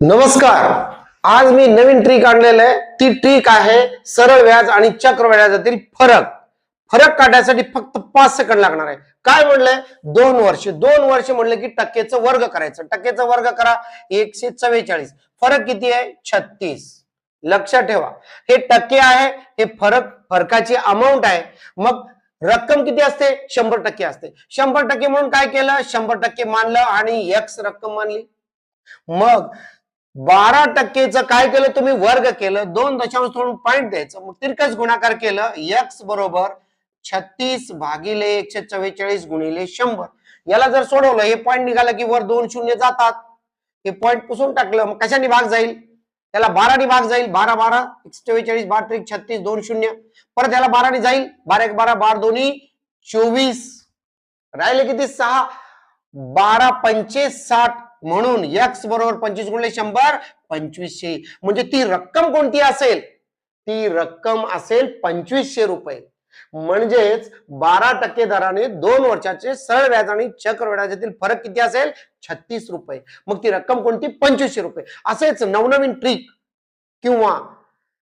नमस्कार. आज मी नवीन ट्रिक आणलेलं आहे. ती ट्रिक आहे सरळ व्याज आणि चक्र व्याजातील फरक. फरक काढण्यासाठी फक्त पाच सेकंड लागणार आहे. काय म्हणलंय? दोन वर्ष. दोन वर्ष म्हणलं की टक्केचं वर्ग करायचं. टक्केचा वर्ग करा. एकशे चव्वेचाळीस. फरक किती आहे? छत्तीस. लक्षात ठेवा. हे टक्के आहे हे फरक फरकाची अमाऊंट आहे. मग रक्कम किती असते? शंभर टक्के असते. शंभर टक्के म्हणून काय केलं? शंभर टक्के मानलं आणि एक्स रक्कम मानली. मग बारा टक्केचं काय केलं? तुम्ही वर्ग केलं. दोन दशांश थोडून पॉईंट द्यायचं. मग तिरकस गुणाकार केलं. एक्स बरोबर छत्तीस भागिले एकशे चव्वेचाळीस गुणिले शंभर. याला जर सोडवलं हे पॉईंट निघालं की वर दोन शून्य जातात. हे पॉईंट पुसून टाकलं मग कशाने भाग जाईल? त्याला बाराने भाग जाईल. बारा बारा एकशे चव्वेचाळीस बारा त्रिक छत्तीस दोन शून्य. परत याला बाराने जाईल. बारा एक बारा बारा दोन्ही चोवीस. राहिले किती? सहा. बारा पंचे साठ. म्हणून एक्स बरोबर पंचवीस गुणले शंभर पंचवीसशे. म्हणजे ती रक्कम कोणती असेल? ती रक्कम असेल पंचवीसशे रुपये. म्हणजेच बारा टक्के दराने दोन वर्षाचे सरळ व्याज आणि चक्र व्याजातील फरक किती असेल? छत्तीस रुपये. मग ती रक्कम कोणती? पंचवीसशे रुपये. असेच नवनवीन ट्रिक किंवा